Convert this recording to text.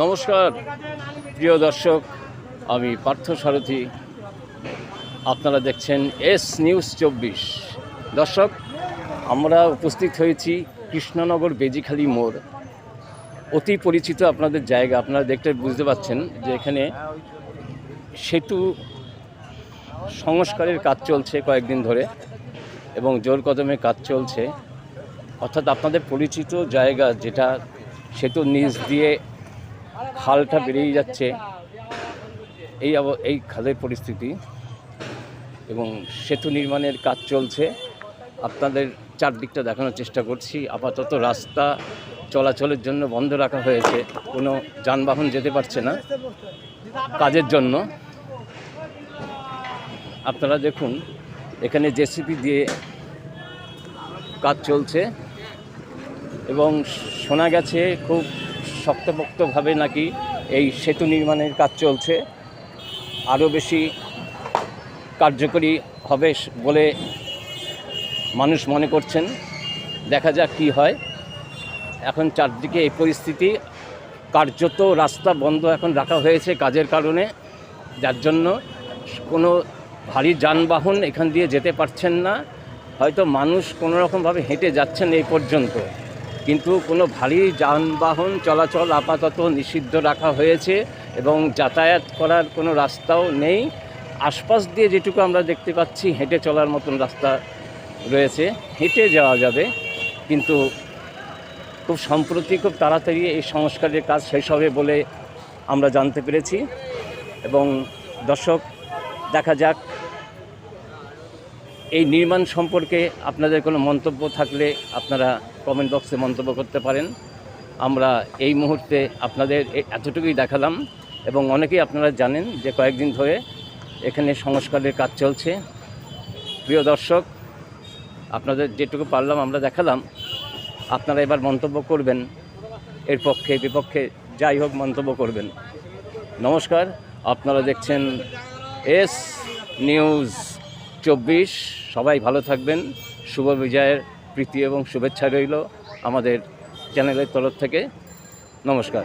নমস্কার, প্রিয় দর্শক, আমি পার্থ সারথী। আপনারা দেখছেন এস নিউজ চব্বিশ। দর্শক, আমরা উপস্থিত হয়েছি কৃষ্ণনগর বেজিখালি মোড়। অতি পরিচিত আপনাদের জায়গা, আপনারা দেখতে বুঝতে পাচ্ছেন যে এখানে সেতু সংস্কারের কাজ চলছে কয়েকদিন ধরে এবং জোর কদমে কাজ চলছে। অর্থাৎ আপনাদের পরিচিত জায়গা যেটা সেতুর নিচ দিয়ে খালটা বেরিয়ে যাচ্ছে। এই এই খালের পরিস্থিতি এবং সেতু নির্মাণের কাজ চলছে। আপনাদের চারদিকটা দেখানোর চেষ্টা করছি। আপাতত রাস্তা চলাচলের জন্য বন্ধ রাখা হয়েছে। কোনো যানবাহন যেতে পারছে না কাজের জন্য। আপনারা দেখুন, এখানে জেসিপি দিয়ে কাজ চলছে। এবং শোনা গেছে খুব শক্তপোক্তভাবে নাকি এই সেতু নির্মাণের কাজ চলছে। আরও বেশি কার্যকরী হবে বলে মানুষ মনে করছেন। দেখা যাক কী হয়। এখন চারদিকে এই পরিস্থিতি। কার্যত রাস্তা বন্ধ এখন রাখা হয়েছে কাজের কারণে। যার জন্য কোনো ভারী যানবাহন এখান দিয়ে যেতে পারছেন না। হয়তো মানুষ কোনো রকমভাবে হেঁটে যাচ্ছেন এই পর্যন্ত। কিন্তু কোনো ভারী যানবাহন চলাচল আপাতত নিষিদ্ধ রাখা হয়েছে এবং যাতায়াত করার কোনো রাস্তাও নেই। আশপাশ দিয়ে যেটুকু আমরা দেখতে পাচ্ছি, হেঁটে চলার মতন রাস্তা রয়েছে। হেঁটে যাওয়া যাবে, কিন্তু খুব সম্প্রতি, খুব তাড়াতাড়ি এই সংস্কারের কাজ শেষ হবে বলে আমরা জানতে পেরেছি। এবং দর্শক, দেখা যাক এই নির্মাণ সম্পর্কে আপনাদের কোনো মন্তব্য থাকলে আপনারা কমেন্ট বক্সে মন্তব্য করতে পারেন। আমরা এই মুহূর্তে আপনাদের এতটুকুই দেখালাম এবং অনেকেই আপনারা জানেন যে কয়েকদিন ধরে এখানে সংস্কারের কাজ চলছে। প্রিয় দর্শক, আপনাদের যেটুকু পারলাম আমরা দেখালাম। আপনারা এবার মন্তব্য করবেন, এর পক্ষে, বিপক্ষে যাই হোক মন্তব্য করবেন। নমস্কার, আপনারা দেখছেন এস নিউজ চব্বিশ। সবাই ভালো থাকবেন। শুভ বিজয়ের প্রীতি এবং শুভেচ্ছা রইল আমাদের চ্যানেলের তরফ থেকে। নমস্কার।